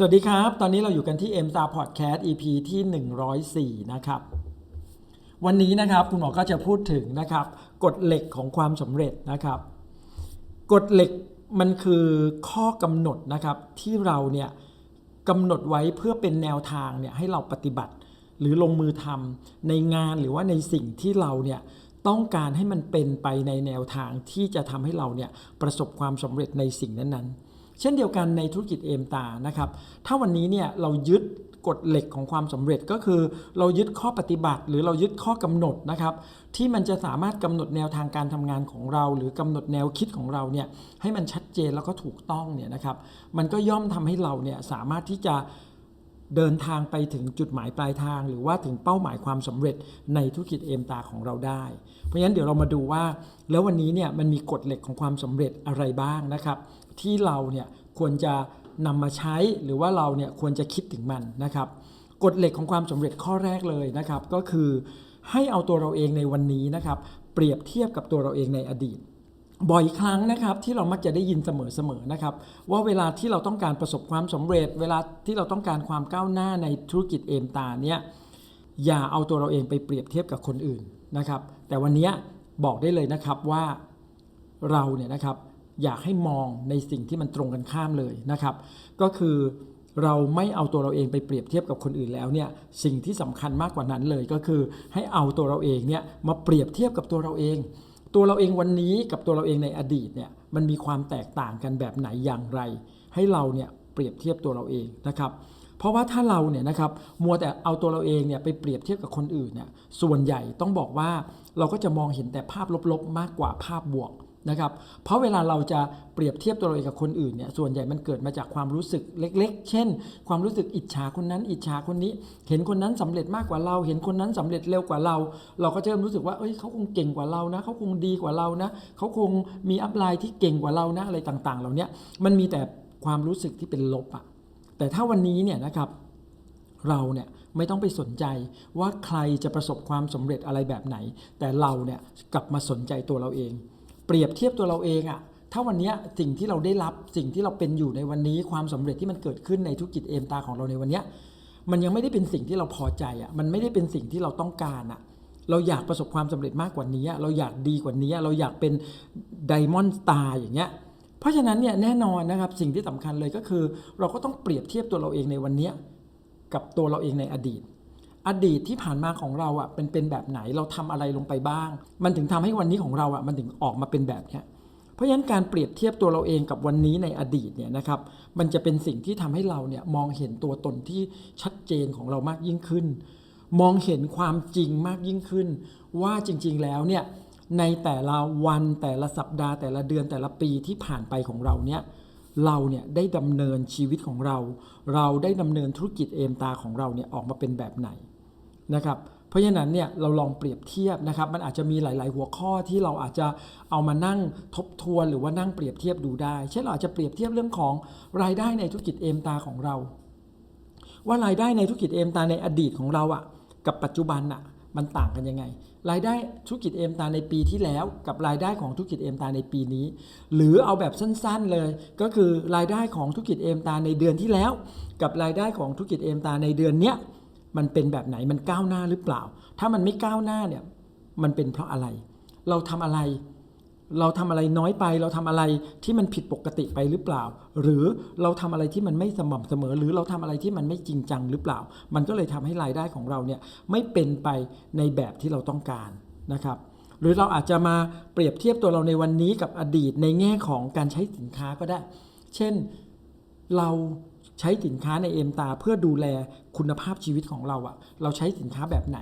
สวัสดีครับ ตอนนี้เราอยู่กันที่ m s t a r Podcast EP ที่ 104 นะครับ วันนี้นะครับคุณหมอก็จะพูดถึงนะครับกฎเหล็กของความสำเร็จนะครับกฎเหล็กมันคือข้อกำหนดนะครับที่เราเนี่ยกำหนดไว้เพื่อเป็นแนวทางเนี่ยให้เราปฏิบัติ หรือลงมือทำในงานหรือว่าในสิ่งที่เราเนี่ยต้องการให้มันเป็นไปในแนวทางที่จะทำให้เราเนี่ยประสบความสำเร็จในสิ่งนั้นๆ เช่นเดียวกันในธุรกิจเอมตานะครับถ้าวันนี้เนี่ยเรายึดกฎเหล็กของความสำเร็จก็คือ เรายึดข้อปฏิบัติ หรือเรายึดข้อกำหนดนะครับที่มันจะสามารถกำหนดแนวทางการทำงานของเรา หรือกำหนดแนวคิดของเราเนี่ยให้มันชัดเจนแล้วก็ถูกต้องเนี่ยนะครับมันก็ย่อมทำให้เราเนี่ยสามารถที่จะเดินทางไปถึงจุดหมายปลายทาง หรือว่าถึงเป้าหมายความสำเร็จในธุรกิจเอมตาของเราได้ เพราะฉะนั้นเดี๋ยวเรามาดูว่า แล้ววันนี้เนี่ยมันมีกฎเหล็กของความสำเร็จอะไรบ้างนะครับ ที่เราเนี่ยควรจะนำมาใช้หรือว่าเราเนี่ยควรจะคิดถึงมันนะครับกฎเหล็กของความสำเร็จข้อแรกเลยนะครับ ก็คือให้เอาตัวเราเองในวันนี้นะครับ เปรียบเทียบกับตัวเราเองในอดีต บ่อยครั้งนะครับที่เรามักจะได้ยินเสมอๆนะครับ ว่าเวลาที่เราต้องการประสบความสำเร็จ เวลาที่เราต้องการความก้าวหน้าในธุรกิจเอมตาเนี่ยอย่าเอาตัวเราเองไปเปรียบเทียบกับคนอื่นนะครับ แต่วันนี้บอกได้เลยนะครับว่าเราเนี่ยนะครับ อยากให้มองในสิ่งที่มันตรงกันข้ามเลยนะครับ ก็คือเราไม่เอาตัวเราเองไปเปรียบเทียบกับคนอื่นแล้วเนี่ยสิ่งที่สำคัญมากกว่านั้นเลยก็คือให้เอาตัวเราเองเนี่ยมาเปรียบเทียบกับตัวเราเอง ตัวเราเองวันนี้กับตัวเราเองในอดีตเนี่ยมันมีความแตกต่างกันแบบไหนอย่างไร ให้เราเนี่ยเปรียบเทียบตัวเราเองนะครับ เพราะว่าถ้าเราเนี่ยนะครับมัวแต่เอาตัวเราเองเนี่ยไปเปรียบเทียบกับคนอื่นเนี่ยส่วนใหญ่ต้องบอกว่าเราก็จะมองเห็นแต่ภาพลบๆมากกว่าภาพบวก นะครับ เพราะเวลาเราจะเปรียบเทียบตัวเราเองกับคนอื่นเนี่ย ส่วนใหญ่มันเกิดมาจากความรู้สึกเล็ก ๆ เช่น ความรู้สึกอิจฉาคนนั้น อิจฉาคนนี้ เห็นคนนั้นสำเร็จมากกว่าเรา เห็นคนนั้นสำเร็จเร็วกว่าเรา เราก็จะเริ่มรู้สึกว่า เอ้ย เขาคงเก่งกว่าเรานะ เขาคงดีกว่าเรานะ เขาคงมีอัพไลน์ที่เก่งกว่าเรานะ อะไรต่างๆ เหล่านี้มันมีแต่ความรู้สึกที่เป็นลบอะแต่ถ้าวันนี้เนี่ยนะครับเราเนี่ยไม่ต้องไปสนใจว่าใครจะประสบความสำเร็จอะไรแบบไหน แต่เราเนี่ยกลับมาสนใจตัวเราเอง เปรียบเทียบตัวเราเองอะถ้าวันนี้สิ่งที่เราได้รับสิ่งที่เราเป็นอยู่ในวันนี้ความสำเร็จที่มันเกิดขึ้นในธุรกิจเอมตาของเราในวันนี้มันยังไม่ได้เป็นสิ่งที่เราพอใจอะมันไม่ได้เป็นสิ่งที่เราต้องการอะเราอยากประสบความสำเร็จมากกว่านี้อะเราอยากดีกว่านี้ เราอยากเป็นไดมอนด์สตาร์อย่างเงี้ยเพราะฉะนั้นเนี่ยแน่นอนนะครับสิ่งที่สำคัญเลยก็คือ เราก็ต้องเปรียบเทียบตัวเราเองในวันนี้กับตัวเราเองในอดีต อดีตที่ผ่านมาของเราอะเป็นเป็นแบบไหนเราทำอะไรลงไปบ้าง มันถึงทำให้วันนี้ของเราอะมันถึงออกมาเป็นแบบเนี้ยเพราะฉะนั้นการเปรียบเทียบตัวเราเองกับวันนี้ในอดีตเนี่ยนะครับมันจะเป็นสิ่งที่ทำให้เราเนี่ยมองเห็นตัวตนที่ชัดเจนของเรามากยิ่งขึ้น มองเห็นความจริงมากยิ่งขึ้น ว่าจริง ๆแล้วเนี่ยในแต่ละวันแต่ละสัปดาห์แต่ละเดือนแต่ละปีที่ผ่านไปของเราเนี่ย เราเนี่ยได้ดำเนินชีวิตของเรา เราได้ดำเนินธุรกิจเอมตาของเราเนี่ยออกมาเป็นแบบไหนนะครับเพราะฉะนั้นเนี่ยเราลองเปรียบเทียบนะครับมันอาจจะมีหลาย ๆ หัวข้อที่เราอาจจะเอามานั่งทบทวนหรือว่านั่งเปรียบเทียบดูได้ เช่นเราอาจจะเปรียบเทียบเรื่องของรายได้ในธุรกิจเอมตาของเรา ว่ารายได้ในธุรกิจเอมตาในอดีตของเราอะกับปัจจุบันอะ มันต่างกันยังไง รายได้ธุรกิจเอมตาในปีที่แล้วกับรายได้ของธุรกิจเอมตาในปีนี้ หรือเอาแบบสั้นๆเลย ก็คือรายได้ของธุรกิจเอมตาในเดือนที่แล้ว กับรายได้ของธุรกิจเอมตาในเดือนเนี้ยมันเป็นแบบไหนมันก้าวหน้าหรือเปล่า ถ้ามันไม่ก้าวหน้าเนี่ยมันเป็นเพราะอะไร เราทำอะไร เราทำอะไรน้อยไป เราทำอะไรที่มันผิดปกติไปหรือเปล่า หรือเราทำอะไรที่มันไม่สม่ำเสมอ หรือเราทำอะไรที่มันไม่จริงจังหรือเปล่า มันก็เลยทำให้รายได้ของเราเนี่ยไม่เป็นไปในแบบที่เราต้องการนะครับหรือเราอาจจะมาเปรียบเทียบตัวเราในวันนี้กับอดีตในแง่ของการใช้สินค้าก็ได้ เช่นเราใช้สินค้าในเอมตาเพื่อดูแลคุณภาพชีวิตของเราอะเราใช้สินค้าแบบไหน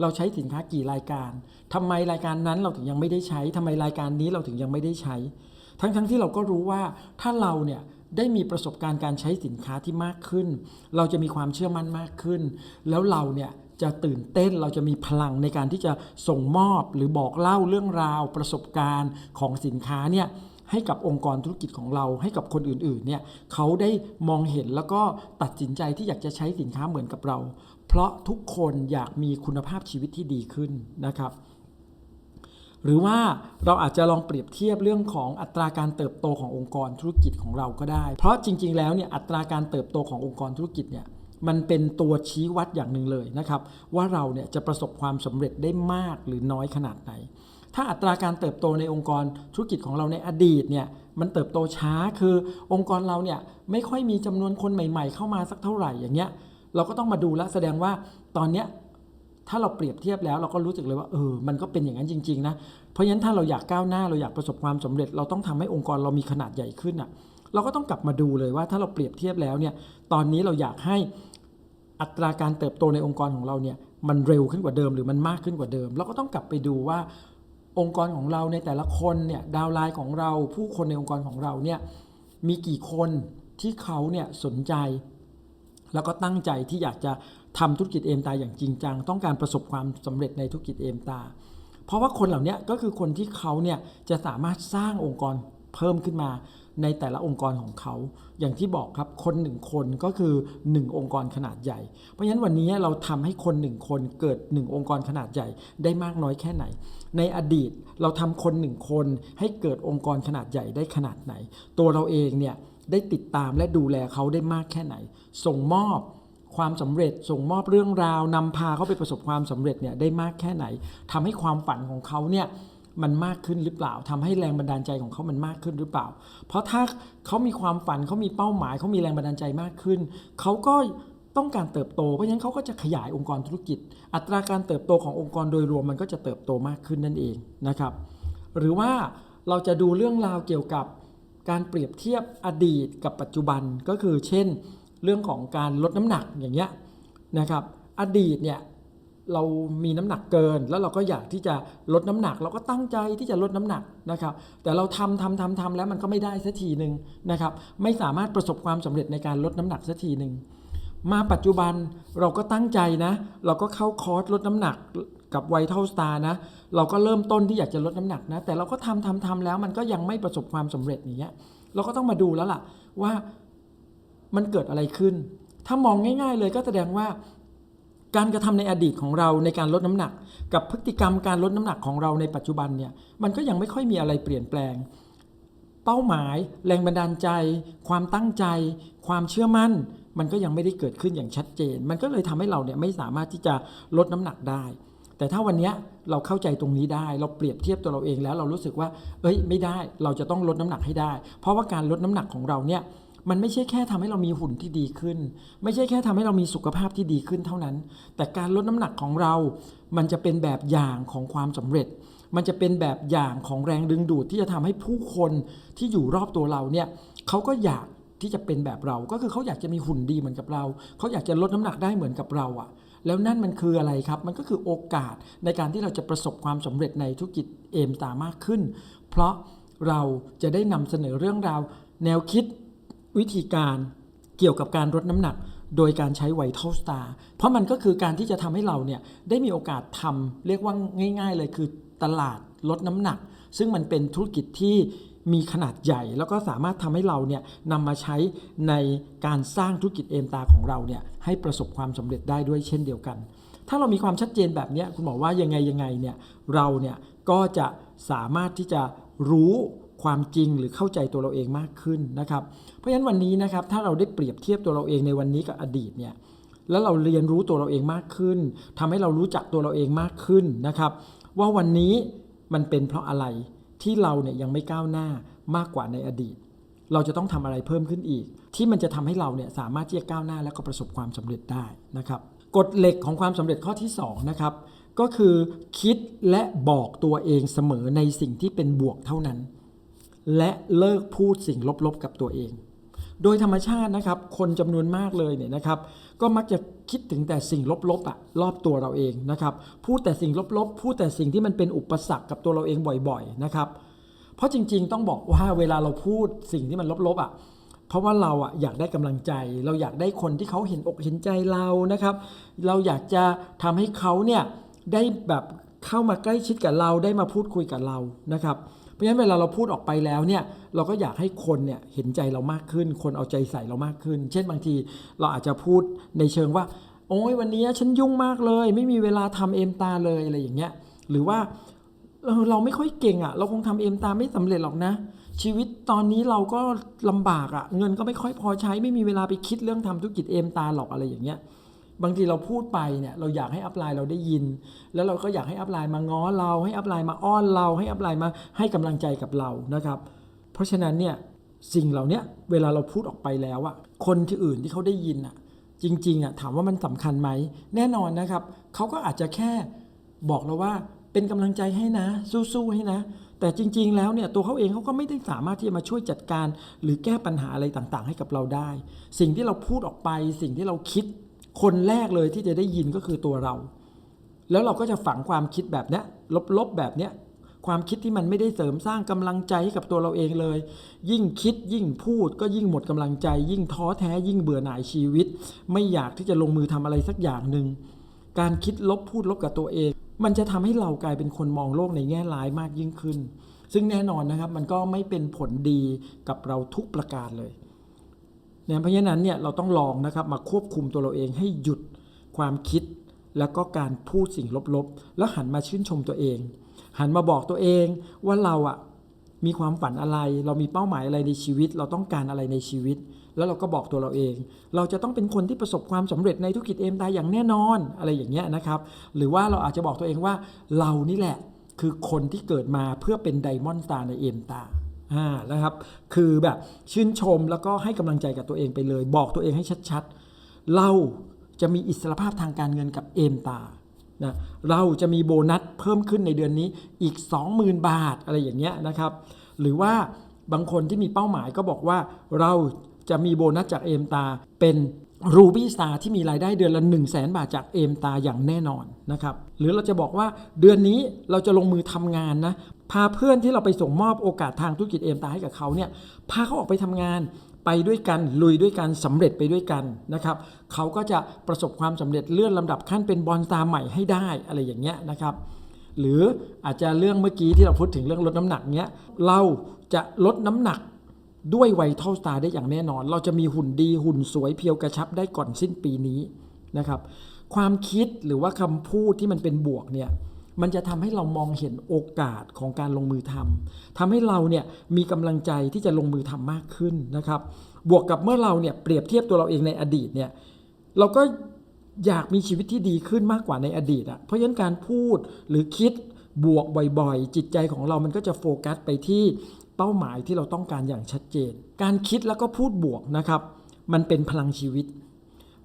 เราใช้สินค้ากี่รายการทำไมรายการนั้นเราถึงยังไม่ได้ใช้ทำไมรายการนี้เราถึงยังไม่ได้ใช้ ทั้งๆทที่เราก็รู้ว่าถ้าเราเนี่ยได้มีประสบการณ์การใช้สินค้าที่มากขึ้น เราจะมีความเชื่อมั่นมากขึ้น แล้วเราเนี่ยจะตื่นเต้นเราจะมีพลังในการที่จะส่งมอบหรือบอกเล่าเรื่องราวประสบการณ์ของสินค้าเนี่ย ให้กับองค์กรธุรกิจของเรา ให้กับคนอื่นๆเนี่ยเขาได้มองเห็นแล้วก็ตัดสินใจที่อยากจะใช้สินค้าเหมือนกับเรา เพราะทุกคนอยากมีคุณภาพชีวิตที่ดีขึ้นนะครับหรือว่าเราอาจจะลองเปรียบเทียบเรื่องของอัตราการเติบโตขององค์กรธุรกิจของเราก็ได้ เพราะจริง ๆ แล้วเนี่ยอัตราการเติบโตขององค์กรธุรกิจเนี่ยมันเป็นตัวชี้วัดอย่างหนึ่งเลยนะครับ ว่าเราเนี่ยจะประสบความสำเร็จได้มากหรือน้อยขนาดไหน ถ้าอัตราการเติบโตในองค์กรธุรกิจของเราในอดีตเนี่ยมันเติบโตช้าคือองค์กรเราเนี่ยไม่ค่อยมีจำนวนคนใหม่ ๆ เข้ามาสักเท่าไหร่อย่างเงี้ยเราก็ต้องมาดูแลวแสดงว่าตอนเนี้ยถ้าเราเปรียบเทียบแล้วเราก็รู้สึกเลยว่าเออมันก็เป็นอย่างนั้นจริงๆนะเพราะฉะนั้นถ้าเราอยากก้าวหน้าเราอยากประสบความสำเร็จ เราต้องทำให้องค์กรเรามีขนาดใหญ่ขึ้นอะเราก็ต้องกลับมาดูเลยว่าถ้าเราเปรียบเทียบแล้วเนี่ยตอนนี้เราอยากให้อัตราการเติบโตในองค์กรของเราเนี่ยมันเร็วขึ้นกว่าเดิมหรือมันมากขึ้นกว่าเดิม เราก็ต้องกลับไปดูว่า องค์กรของเราในแต่ละคนเนี่ยดาวไลน์ของเราผู้คนในองค์กรของเราเนี่ยมีกี่คนที่เขาเนี่ยสนใจ แล้วก็ตั้งใจที่อยากจะทำธุรกิจเอมตาอย่างจริงจังต้องการประสบความสำเร็จในธุรกิจเอมตา เพราะว่าคนเหล่านี้ก็คือคนที่เขาเนี่ยจะสามารถสร้างองค์กรเพิ่มขึ้นมา ในแต่ละองค์กรของเขา อย่างที่บอกครับคนหนึ่งคนก็คือ 1 องค์กรขนาดใหญ่ เพราะฉะนั้นวันนี้เราทำให้คนหนึ่งคนเกิด 1 องค์กรขนาดใหญ่ได้มากน้อยแค่ไหน ในอดีตเราทำคนหนึ่งคนให้เกิดองค์กรขนาดใหญ่ได้ขนาดไหน ตัวเราเองเนี่ยได้ติดตามและดูแลเขาได้มากแค่ไหน ส่งมอบความสำเร็จส่งมอบเรื่องราวนำพาเขาไปประสบความสำเร็จเนี่ยได้มากแค่ไหนทำให้ความฝันของเขาเนี่ย มันมากขึ้นหรือเปล่าทำให้แรงบันดาลใจของเขามันมากขึ้นหรือเปล่า เพราะถ้าเขามีความฝันเขามีเป้าหมายเขามีแรงบันดาลใจมากขึ้น เขาก็ต้องการเติบโต เพราะฉะนั้นเขาก็จะขยายองค์กรธุรกิจ อัตราการเติบโตขององค์กรโดยรวมมันก็จะเติบโตมากขึ้นนั่นเองนะครับ หรือว่าเราจะดูเรื่องราวเกี่ยวกับการเปรียบเทียบอดีตกับปัจจุบันก็คือเช่น เรื่องของการลดน้ำหนักอย่างเงี้ยนะครับ อดีตเนี่ย เรามีน้ำหนักเกิน แล้วเราก็อยากที่จะลดน้ำหนัก เราก็ตั้งใจที่จะลดน้ำหนักนะครับ แต่เราทำทำทำทำแล้วมันก็ไม่ได้สักทีหนึ่งนะครับ ไม่สามารถประสบความสำเร็จในการลดน้ำหนักสักทีหนึ่งมาปัจจุบันเราก็ตั้งใจนะ เราก็เข้าคอร์สลดน้ำหนักกับไวท์เท s สตาร์นะ เราก็เริ่มต้นที่อยากจะลดน้ำหนักนะ แต่เราก็ทำทำทำแล้วมันก็ยังไม่ประสบความสำเร็จอย่างเงี้ย เราก็ต้องมาดูแล้วล่ะว่ามันเกิดอะไรขึ้น ถ้ามองง่าย ๆ เลยก็แสดงว่า การกระทำในอดีตของเราในการลดน้ำหนัก กับพฤติกรรมการลดน้ำหนักของเราในปัจจุบันเนี่ยมันก็ยังไม่ค่อยมีอะไรเปลี่ยนแปลง เป้าหมาย แรงบันดาลใจ ความตั้งใจ ความเชื่อมั่น มันก็ยังไม่ได้เกิดขึ้นอย่างชัดเจน มันก็เลยทำให้เราเนี่ยไม่สามารถที่จะลดน้ำหนักได้ แต่ถ้าวันนี้เราเข้าใจตรงนี้ได้ เราเปรียบเทียบตัวเราเองแล้วเรารู้สึกว่า เอ้ยไม่ได้เราจะต้องลดน้ำหนักให้ได้ เพราะว่าการลดน้ำหนักของเราเนี่ย มันไม่ใช่แค่ทำให้เรามีหุ่นที่ดีขึ้น ไม่ใช่แค่ทำให้เรามีสุขภาพที่ดีขึ้นเท่านั้น แต่การลดน้ำหนักของเรา มันจะเป็นแบบอย่างของความสำเร็จ มันจะเป็นแบบอย่างของแรงดึงดูดที่จะทำให้ผู้คนที่อยู่รอบตัวเราเนี่ยเขาก็อยากที่จะเป็นแบบเรา ก็คือเขาอยากจะมีหุ่นดีเหมือนกับเรา เขาอยากจะลดน้ำหนักได้เหมือนกับเราอะแล้วนั่นมันคืออะไรครับ มันก็คือโอกาสในการที่เราจะประสบความสำเร็จในธุรกิจเอมตามากขึ้น เพราะเราจะได้นำเสนอเรื่องราว แนวคิด วิธีการเกี่ยวกับการลดน้ำหนัก โดยการใช้ไวท์เท s สตาร์เพราะมันก็คือการที่จะทำให้เราเนี่ยได้มีโอกาสทำเรียกว่าง่าย ๆ เลยคือตลาดลดน้ำหนัก ซึ่งมันเป็นธุรกิจที่มีขนาดใหญ่ แล้วก็สามารถทำให้เราเนี่ยนำมาใช้ในการสร้างธุรกิจเอมตาของเราเนี่ยให้ประสบความสำเร็จได้ด้วยเช่นเดียวกัน ถ้าเรามีความชัดเจนแบบนี้คุณบอกว่ายังไงยังไงเนี่ยเราเนี่ยก็จะสามารถที่จะรู้ ความจริงหรือเข้าใจตัวเราเองมากขึ้นนะครับ เพราะฉะนั้นวันนี้นะครับถ้าเราได้เปรียบเทียบตัวเราเองในวันนี้กับอดีตเนี่ยแล้วเราเรียนรู้ตัวเราเองมากขึ้นทำให้เรารู้จักตัวเราเองมากขึ้นนะครับ ว่าวันนี้มันเป็นเพราะอะไรที่เราเนี่ยยังไม่ก้าวหน้ามากกว่าในอดีต เราจะต้องทำอะไรเพิ่มขึ้นอีก ที่มันจะทำให้เราเนี่ยสามารถที่จะก้าวหน้าและก็ประสบความสำเร็จได้นะครับกฎเหล็กของความสำเร็จข้อที่สองนะครับก็คือคิดและบอกตัวเองเสมอในสิ่งที่เป็นบวกเท่านั้น และเลิกพูดสิ่งลบๆกับตัวเอง โดยธรรมชาตินะครับคนจำนวนมากเลยเนี่ยนะครับก็มักจะคิดถึงแต่สิ่งลบๆอะรอบตัวเราเองนะครับพูดแต่สิ่งลบๆ พูดแต่สิ่งที่มันเป็นอุปสรรคกับตัวเราเองบ่อยๆนะครับเพราะจริงๆ ต้องบอกว่าเวลาเราพูดสิ่งที่มันลบๆอะเพราะว่าเราอะอยากได้กำลังใจ เราอยากได้คนที่เขาเห็นอกเห็นใจเรานะครับ เราอยากจะทำให้เขาเนี่ยได้แบบเข้ามาใกล้ชิดกับเราได้มาพูดคุยกับเรานะครับ เพราะฉะนั้นเวลาเราพูดออกไปแล้วเนี่ยเราก็อยากให้คนเนี่ยเห็นใจเรามากขึ้น คนเอาใจใส่เรามากขึ้น เช่นบางทีเราอาจจะพูดในเชิงว่า โอ้ยวันนี้ฉันยุ่งมากเลย ไม่มีเวลาทำเอมตาเลยอะไรอย่างเงี้ยหรือว่าเออเราไม่ค่อยเก่งอะ่ะ เราคงทำเอ็มตาไม่สำเร็จหรอกนะ ชีวิตตอนนี้เราก็ลำบากอะ่ะ เงินก็ไม่ค่อยพอใช้ไม่มีเวลาไปคิดเรื่องทำธุรกิจเอ็มตาหรอกอะไรอย่างเงี้ย บางทีเราพูดไปเนี่ยเราอยากให้อัพไลน์เราได้ยิน แล้วเราก็อยากให้อัพไลน์มาง้อเรา ให้อัพไลน์มาอ้อนเรา ให้อัพไลน์มาให้กำลังใจกับเรานะครับ เพราะฉะนั้นเนี่ยสิ่งเหล่านี้เวลาเราพูดออกไปแล้วอะคนที่อื่นที่เขาได้ยินอะจริงๆอะถามว่ามันสำคัญไหมแน่นอนนะครับเขาก็อาจจะแค่บอกเราว่าเป็นกำลังใจให้นะ สู้ๆให้นะ แต่จริง ๆ แล้วเนี่ยตัวเขาเองเขาก็ไม่ได้สามารถที่จะมาช่วยจัดการ หรือแก้ปัญหาอะไรต่างๆ ให้กับเราได้ สิ่งที่เราพูดออกไป สิ่งที่เราคิด คนแรกเลยที่จะได้ยินก็คือตัวเรา แล้วเราก็จะฝังความคิดแบบนี้ลบๆแบบนี้ความคิดที่มันไม่ได้เสริมสร้างกำลังใจให้กับตัวเราเองเลย ยิ่งคิดยิ่งพูดก็ยิ่งหมดกำลังใจ ยิ่งท้อแท้ยิ่งเบื่อหน่ายชีวิต ไม่อยากที่จะลงมือทำอะไรสักอย่างหนึ่งการคิดลบพูดลบกับตัวเอง มันจะทำให้เรากลายเป็นคนมองโลกในแง่ร้ายมากยิ่งขึ้น ซึ่งแน่นอนนะครับมันก็ไม่เป็นผลดีกับเราทุกประการเลย นี่ยเพราะฉะนั้นเนี่ยเราต้องลองนะครับมาควบคุมตัวเราเองให้หยุดความคิด แล้วก็การพูดสิ่งลบๆ แล้วหันมาชื่นชมตัวเอง หันมาบอกตัวเองว่าเราอะมีความฝันอะไร เรามีเป้าหมายอะไรในชีวิต เราต้องการอะไรในชีวิต แล้วเราก็บอกตัวเราเอง เราจะต้องเป็นคนที่ประสบความสำเร็จในธุรกิจเอ็มตาอย่างแน่นอนอะไรอย่างเงี้ยนะครับ หรือว่าเราอาจจะบอกตัวเองว่าเรานี่แหละคือคนที่เกิดมาเพื่อเป็นไดมอนด์สตาร์ในเอ็มตา อ่านะครับ คือแบบชื่นชมแล้วก็ให้กำลังใจกับตัวเองไปเลย บอกตัวเองให้ชัดๆ เราจะมีอิสรภาพทางการเงินกับเอมตานะเราจะมีโบนัสเพิ่มขึ้นในเดือนนี้อีก 20,000 บาทอะไรอย่างเงี้ยนะครับ หรือว่าบางคนที่มีเป้าหมายก็บอกว่าเราจะมีโบนัสจากเอมตาเป็นรูบี้สตาที่มีรายได้เดือนละ 1 0 0 0 0แบาทจากเอมตาอย่างแน่นอนนะครับ หรือเราจะบอกว่าเดือนนี้เราจะลงมือทำงานนะ พาเพื่อนที่เราไปส่งมอบโอกาสทางธุรกิจเอมตาให้กับเขาเนี่ยพาเขาออกไปทำงานไปด้วยกันลุยด้วยกันสำเร็จไปด้วยกันนะครับเขาก็จะประสบความสำเร็จเลื่อนลำดับขั้นเป็นบอลตาใหม่ให้ได้อะไรอย่างเงี้ยนะครับหรืออาจจะเรื่องเมื่อกี้ที่เราพูดถึงเรื่องลดน้ำหนักเนี้ยเราจะลดน้ำหนักด้วยไวท์เท่าสตาร์ได้อย่างแน่นอน เราจะมีหุ่นดีหุ่นสวยเพียวกระชับได้ก่อนสิ้นปีนี้นะครับความคิดหรือว่าคำพูดที่มันเป็นบวกเนี่ย มันจะทำให้เรามองเห็นโอกาสของการลงมือทำทำให้เราเนี่ยมีกำลังใจที่จะลงมือทำมากขึ้นนะครับ บวกกับเมื่อเราเนี่ยเปรียบเทียบตัวเราเองในอดีตเนี่ยเราก็อยากมีชีวิตที่ดีขึ้นมากกว่าในอดีตอะเพราะฉะนั้นการพูดหรือคิดบวกบ่อยๆ จิตใจของเรามันก็จะโฟกัสไปที่เป้าหมายที่เราต้องการอย่างชัดเจน การคิดแล้วก็พูดบวกนะครับ มันเป็นพลังชีวิต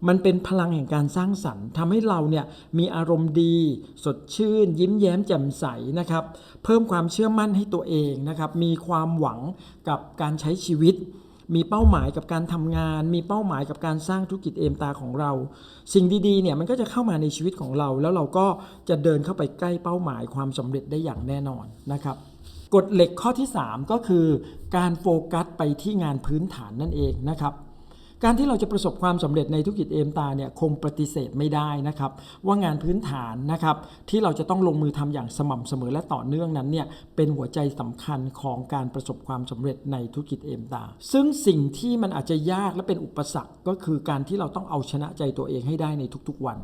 มันเป็นพลังแห่งการสร้างสรรค์ทำให้เราเนี่ยมีอารมณ์ดี สดชื่น ยิ้มแย้มแจ่มใสนะครับเพิ่มความเชื่อมั่นให้ตัวเองนะครับมีความหวังกับการใช้ชีวิต มีเป้าหมายกับการทำงาน มีเป้าหมายกับการสร้างธุรกิจเอมตาของเรา สิ่งดีๆเนี่ยมันก็จะเข้ามาในชีวิตของเรา แล้วเราก็จะเดินเข้าไปใกล้เป้าหมายความสำเร็จได้อย่างแน่นอนนะครับกฎเหล็กข้อที่ 3 ก็คือ การโฟกัสไปที่งานพื้นฐานนั่นเองนะครับ การที่เราจะประสบความสำเร็จในธุรกิจเอมตาเนี่ยคงปฏิเสธไม่ได้นะครับว่างานพื้นฐานนะครับที่เราจะต้องลงมือทำอย่างสม่ำเสมอและต่อเนื่องนั้นเนี่ยเป็นหัวใจสำคัญของการประสบความสำเร็จในธุรกิจเอมตา ซึ่งสิ่งที่มันอาจจะยากและเป็นอุปสรรคก็คือการที่เราต้องเอาชนะใจตัวเองให้ได้ในทุกๆวัน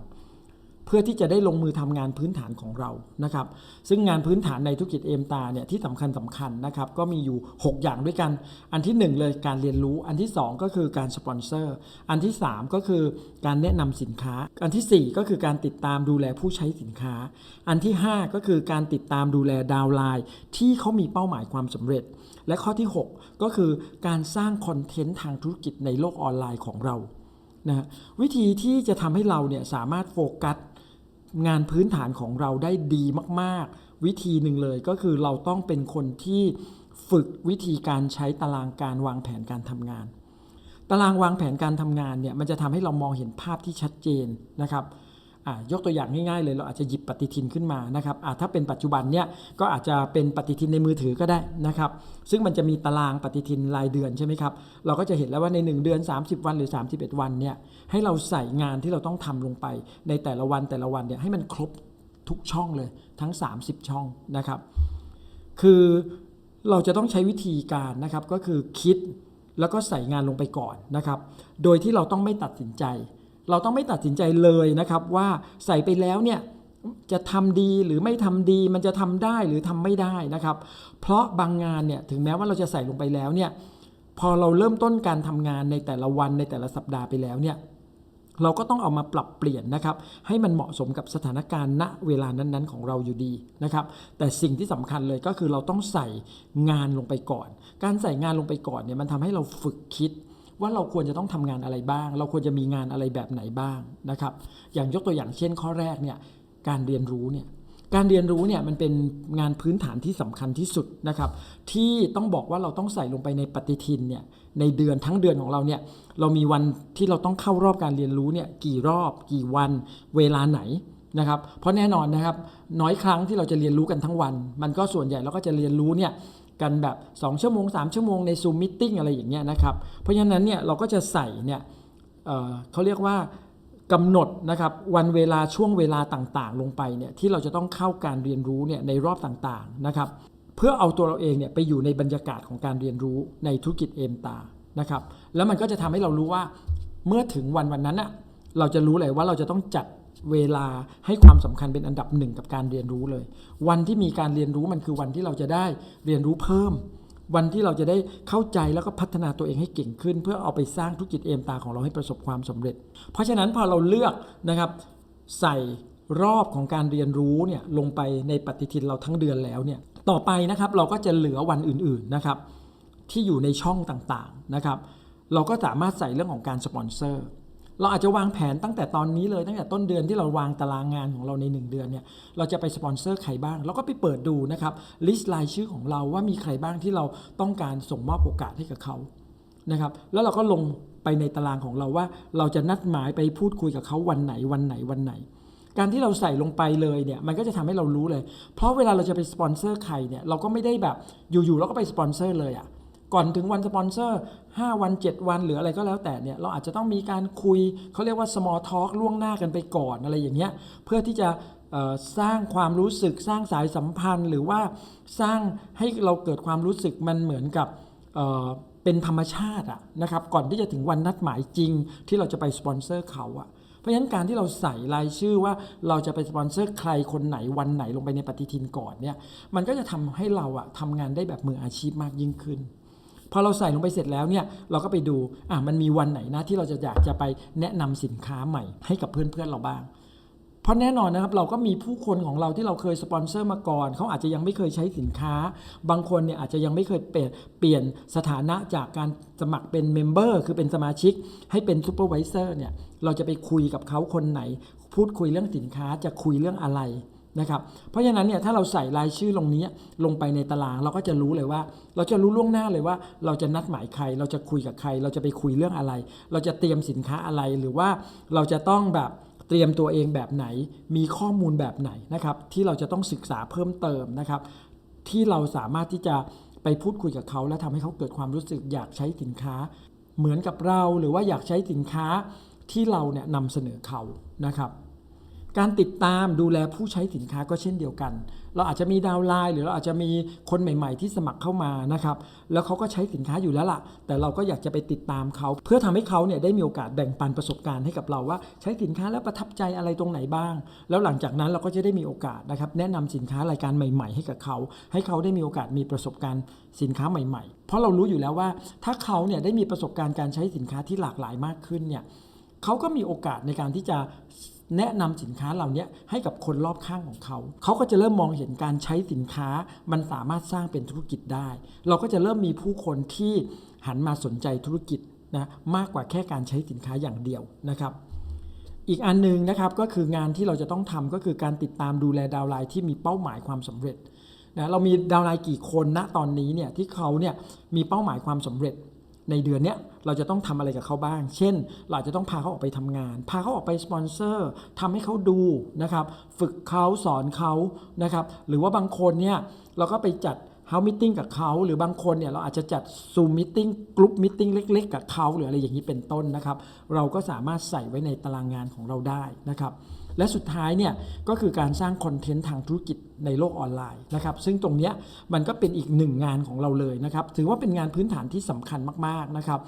เพื่อที่จะได้ลงมือทำงานพื้นฐานของเรานะครับ ซึ่งงานพื้นฐานในธุรกิจเอมตาเนี่ยที่สำคัญสำคัญนะครับก็มีอยู่ 6 อย่างด้วยกัน อันที่ 1 เลยการเรียนรู้ อันที่ 2 ก็คือการสปอนเซอร์ อันที่ 3 ก็คือการแนะนำสินค้า อันทีสี่ 4 ก็คือการติดตามดูแลผู้ใช้สินค้า อันที่ 5 ก็คือการติดตามดูแลดาวไลน์ที่เขามีเป้าหมายความสำเร็จ และข้อที่ 6 ก็คือการสร้างคอนเทนต์ทางธุรกิจในโลกออนไลน์ของเรานะฮะวิธีที่จะทำให้เราเนี่ยสามารถโฟกัส งานพื้นฐานของเราได้ดีมาก ๆ วิธีหนึ่งเลยก็คือเราต้องเป็นคนที่ฝึกวิธีการใช้ตารางการวางแผนการทำงาน ตารางวางแผนการทำงานเนี่ยมันจะทำให้เรามองเห็นภาพที่ชัดเจนนะครับ ยกตัวอย่างง่ายๆเลยเราอาจจะหยิบปฏิทินขึ้นมานะครับถ้าเป็นปัจจุบันเนี่ยก็อาจจะเป็นปฏิทินในมือถือก็ได้นะครับ ซึ่งมันจะมีตารางปฏิทินรายเดือนใช่ไหมครับ เราก็จะเห็นแล้วว่าใน 1 เดือน 30 วันหรือ 31 วันเนี่ยให้เราใส่งานที่เราต้องทำลงไป ในแต่ละวันแต่ละวันเนี่ยให้มันครบทุกช่องเลยทั้ง 30 ช่องนะครับ คือเราจะต้องใช้วิธีการนะครับก็คือคิดแล้วก็ใส่งานลงไปก่อนนะครับ โดยที่เราต้องไม่ตัดสินใจ เราต้องไม่ตัดสินใจเลยนะครับว่าใส่ไปแล้วเนี่ยจะทำดีหรือไม่ทำดีมันจะทำได้หรือทำไม่ได้นะครับ เพราะบางงานเนี่ยถึงแม้ว่าเราจะใส่ลงไปแล้วเนี่ยพอเราเริ่มต้นการทำงานในแต่ละวันในแต่ละสัปดาห์ไปแล้วเนี่ยเราก็ต้องเอามาปรับเปลี่ยนนะครับ ให้มันเหมาะสมกับสถานการณ์ณเวลานั้นๆ ของเราอยู่ดีนะครับ แต่สิ่งที่สำคัญเลยก็คือเราต้องใส่งานลงไปก่อน การใส่งานลงไปก่อนเนี่ยมันทำให้เราฝึกคิด ว่าเราควรจะต้องทำงานอะไรบ้าง เราควรจะมีงานอะไรแบบไหนบ้างนะครับ อย่างยกตัวอย่างเช่นข้อแรกเนี่ยการเรียนรู้เนี่ยการเรียนรู้เนี่ยมันเป็นงานพื้นฐานที่สำคัญที่สุดนะครับ ที่ต้องบอกว่าเราต้องใส่ลงไปในปฏิทินเนี่ยในเดือนทั้งเดือนของเราเนี่ยเรามีวันที่เราต้องเข้ารอบการเรียนรู้เนี่ยกี่รอบกี่วันเวลาไหนนะครับ เพราะแน่นอนนะครับน้อยครั้งที่เราจะเรียนรู้กันทั้งวัน มันก็ส่วนใหญ่เราก็จะเรียนรู้เนี่ย กันแบบ 2 ชั่วโมง 3 ชั่วโมงใน Zoom Meeting อะไรอย่างเงี้ยนะครับ เพราะฉะนั้นเนี่ยเราก็จะใส่เนี่ยเเขาเรียกว่ากำหนดนะครับวันเวลาช่วงเวลาต่างๆ ลงไปเนี่ยที่เราจะต้องเข้าการเรียนรู้เนี่ยในรอบต่างๆนะครับเพื่อเอาตัวเราเองเนี่ยไปอยู่ในบรรยากาศของการเรียนรู้ในธุรกิจเอมตานะครับแล้วมันก็จะทำให้เรารู้ว่าเมื่อถึงวันวันนั้นอะเราจะรู้เลยว่าเราจะต้องจัด เวลาให้ความสำคัญเป็นอันดับหนึ่งกับการเรียนรู้เลย วันที่มีการเรียนรู้มันคือวันที่เราจะได้เรียนรู้เพิ่ม วันที่เราจะได้เข้าใจแล้วก็พัฒนาตัวเองให้เก่งขึ้น เพื่อเอาไปสร้างธุรกิจเอมตาของเราให้ประสบความสำเร็จ เพราะฉะนั้นพอเราเลือกนะครับใส่รอบของการเรียนรู้เนี่ยลงไปในปฏิทินเราทั้งเดือนแล้วเนี่ยต่อไปนะครับเราก็จะเหลือวันอื่นๆนะครับที่อยู่ในช่องต่างๆนะครับเราก็สามารถใส่เรื่องของการสปอนเซอร์ เราอาจจะวางแผนตั้งแต่ตอนนี้เลยตั้งแต่ต้นเดือนที่เราวางตารางงานของเราใน 1 เดือนเนี่ยเราจะไปสปอนเซอร์ใครบ้างเราก็ไปเปิดดูนะครับลิสต์รายชื่อของเราว่ามีใครบ้างที่เราต้องการส่งมอบโอกาสให้กับเขานะครับแล้วเราก็ลงไปในตารางของเราว่า เราจะนัดหมายไปพูดคุยกับเขาวันไหนวันไหนวันไหน การที่เราใส่ลงไปเลยเนี่ยมันก็จะทำให้เรารู้เลย เพราะเวลาเราจะไปสปอนเซอร์ใครเนี่ยเราก็ไม่ได้แบบอยู่ๆเราก็ไปสปอนเซอร์เลยอะ่ะ ก่อนถึงวันสปอนเซอร์ 5 วัน 7 วันหรืออะไรก็แล้วแต่เนี่ยเราอาจจะต้องมีการคุยเขาเรียกว่า small talk ล่วงหน้ากันไปก่อนอะไรอย่างเงี้ยเพื่อที่จะสร้างความรู้สึกสร้างสายสัมพันธ์ หรือว่าสร้างให้เราเกิดความรู้สึกมันเหมือนกับเเป็นธรรมชาติอะนะครับก่อนที่จะถึงวันนัดหมายจริง ที่เราจะไปสปอนเซอร์เขาอะเพราะฉะนั้นการที่เราใส่รายชื่อว่าเราจะไปสปอนเซอร์ใครคนไหนวันไหนลงไปในปฏิทินก่อนเนี่ยมันก็จะทำให้เราอะทำงานได้แบบมืออาชีพมากยิ่งขึ้น พอเราใส่ลงไปเสร็จแล้วเนี่ยเราก็ไปดูอะมันมีวันไหนนะที่เราจะอยากจะไปแนะนำสินค้าใหม่ให้กับเพื่อนๆเราบ้างเพราะแน่นอนนะครับเราก็มีผู้คนของเราที่เราเคยสปอนเซอร์มาก่อนเขาอาจจะยังไม่เคยใช้สินค้า บางคนเนี่ยอาจจะยังไม่เคยเปลี่ยนเปลี่ยนสถานะจากการสมัครเป็นเมมเบอร์คือเป็นสมาชิก ให้เป็นซูเปอร์วิเซอร์เนี่ยเราจะไปคุยกับเขาคนไหน พูดคุยเรื่องสินค้าจะคุยเรื่องอะไร นะครับเพราะฉะนั้นเนี่ยถ้าเราใส่รายชื่อลงนี้ลงไปในตารางเราก็จะรู้เลยว่า เราจะรู้ล่วงหน้าเลยว่า เราจะนัดหมายใคร เราจะคุยกับใคร เราจะไปคุยเรื่องอะไร เราจะเตรียมสินค้าอะไรหรือว่าเราจะต้องแบบเตรียมตัวเองแบบไหน มีข้อมูลแบบไหนนะครับที่เราจะต้องศึกษาเพิ่มเติมนะครับ ที่เราสามารถที่จะไปพูดคุยกับเขา และทำให้เขาเกิดความรู้สึกอยากใช้สินค้า เหมือนกับเราหรือว่าอยากใช้สินค้าที่เราเนี่ยนำเสนอเขานะครับ การติดตามดูแลผู้ใช้สินค้าก็เช่นเดียวกัน เราอาจจะมีดาวไลน์หรือเราอาจจะมีคนใหม่ ๆ ที่สมัครเข้ามานะครับแล้วเขาก็ใช้สินค้าอยู่แล้วล่ะ แต่เราก็อยากจะไปติดตามเขา เพื่อทำให้เขาเนี่ยได้มีโอกาสแบ่งปันประสบการณ์ให้กับเราว่า ใช้สินค้าแล้วประทับใจอะไรตรงไหนบ้าง แล้วหลังจากนั้นเราก็จะได้มีโอกาสนะครับแนะนำสินค้ารายการใหม่ ๆ ให้กับเขา ให้เขาได้มีโอกาสมีประสบการณ์สินค้าใหม่ ๆ เพราะเรารู้อยู่แล้วว่า ถ้าเขาเนี่ยได้มีประสบการณ์การใช้สินค้าที่หลากหลายมากขึ้นเนี่ยเขาก็มีโอกาสในการที่จะ แนะนำสินค้าเหล่านี้ให้กับคนรอบข้างของเขา เขาก็จะเริ่มมองเห็นการใช้สินค้า มันสามารถสร้างเป็นธุรกิจได้ เราก็จะเริ่มมีผู้คนที่หันมาสนใจธุรกิจนะมากกว่าแค่การใช้สินค้าอย่างเดียวนะครับ อีกอันหนึงนะครับก็คืองานที่เราจะต้องทำก็คือการติดตามดูแลดาวไลน์ที่มีเป้าหมายความสำเร็จนะเรามีดาวไลน์กี่คนณตอนนี้เนี่ยที่เขาเนี่ยมีเป้าหมายความสำเร็จในเดือนเนี้ย เราจะต้องทำอะไรกับเขาบ้าง เช่น เราจะต้องพาเขาออกไปทำงาน พาเขาออกไปสปอนเซอร์ทำให้เขาดูนะครับ ฝึกเขาสอนเขานะครับ หรือว่าบางคนเนี่ยเราก็ไปจัดเฮามิ e กับเขาหรือบางคนเนี่ยเราอาจจะจัดซูมมิ e กลุ่มมิ e เล็ก ๆ กับเขาหรืออะไรอย่างนี้เป็นต้นนะครับ เราก็สามารถใส่ไว้ในตารางงานของเราได้นะครับ และสุดท้ายเนี่ยก็คือการสร้างคอนเทนต์ทางธุรกิจในโลกออนไลน์นะครับซึ่งตรงเนี้ยมันก็เป็นอีกหนึ่งงานของเราเลยนะครับถือว่าเป็นงานพื้นฐานที่สำคัญมากๆนะครับ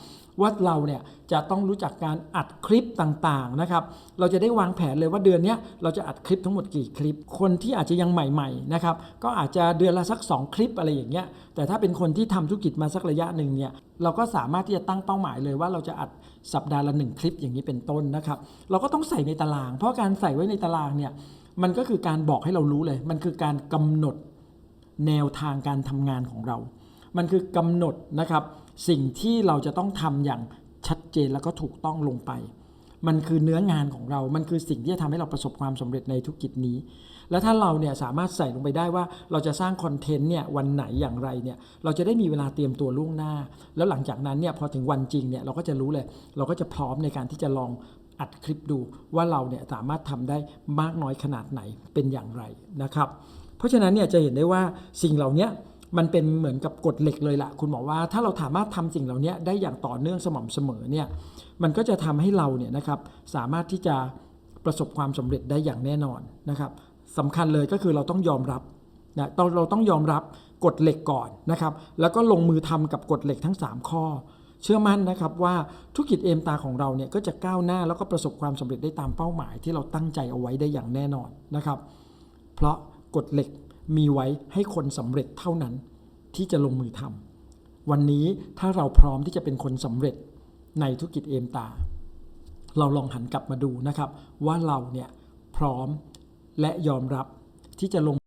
ว่าเราเนี่ยจะต้องรู้จักการอัดคลิปต่างๆนะครับเราจะได้วางแผนเลยว่าเดือนนี้เราจะอัดคลิปทั้งหมดกี่คลิป คนที่อาจจะยังใหม่ๆนะครับก็อาจจะเดือนละสัก 2 คลิปอะไรอย่างเงี้ยแต่ถ้าเป็นคนที่ทำธุรกิจมาสักระยะหนึ่งเนี่ยเราก็สามารถที่จะตั้งเป้าหมายเลยว่าเราจะอัด สัปดาห์ละหนึ่งคลิปอย่างนี้เป็นต้นนะครับ เราก็ต้องใส่ในตาราง เพราะการใส่ไว้ในตารางเนี่ยมันก็คือการบอกให้เรารู้เลย มันคือการกำหนดแนวทางการทำงานของเรา มันคือกำหนดนะครับสิ่งที่เราจะต้องทำอย่างชัดเจนแล้วก็ถูกต้องลงไป มันคือเนื้องานของเรา มันคือสิ่งที่จะทำให้เราประสบความสำเร็จในธุรกิจนี้ แล้วถ้าเราเนี่ยสามารถใส่ลงไปได้ว่าเราจะสร้างคอนเทนต์เนี่ยวันไหนอย่างไรเนี่ยเราจะได้มีเวลาเตรียมตัวล่วงหน้า แล้วหลังจากนั้นเนี่ยพอถึงวันจริงเนี่ยเราก็จะรู้เลย เราก็จะพร้อมในการที่จะลองอัดคลิปดูว่าเราเนี่ยสามารถทำได้มากน้อยขนาดไหนเป็นอย่างไรนะครับ เพราะฉะนั้นเนี่ยจะเห็นได้ว่าสิ่งเหล่านี้มันเป็นเหมือนกับกฎเหล็กเลยละคุณหมอว่าถ้าเราสามารถทำสิ่งเหล่านี้ได้อย่างต่อเนื่องสม่ำเสมอเนี่ยมันก็จะทำให้เราเนี่ยนะครับสามารถที่จะประสบความสำเร็จได้อย่างแน่นอนนะครับ สำคัญเลยก็คือเราต้องยอมรับนะเราเราต้องยอมรับกฎเหล็กก่อนนะครับ แล้วก็ลงมือทำกับกฎเหล็กทั้ง 3 ข้อ เชื่อมั่นนะครับว่าธุรกิจเอมตาของเราเนี่ยก็จะก้าวหน้าแล้วก็ประสบความสำเร็จได้ตามเป้าหมาย ที่เราตั้งใจเอาไว้ได้อย่างแน่นอนนะครับ เพราะกฎเหล็กมีไว้ให้คนสำเร็จเท่านั้นที่จะลงมือทำวันนี้ถ้าเราพร้อมที่จะเป็นคนสำเร็จในธุรกิจเอมตา เราลองหันกลับมาดูนะครับ ว่าเราเนี่ยพร้อม และยอมรับที่จะลง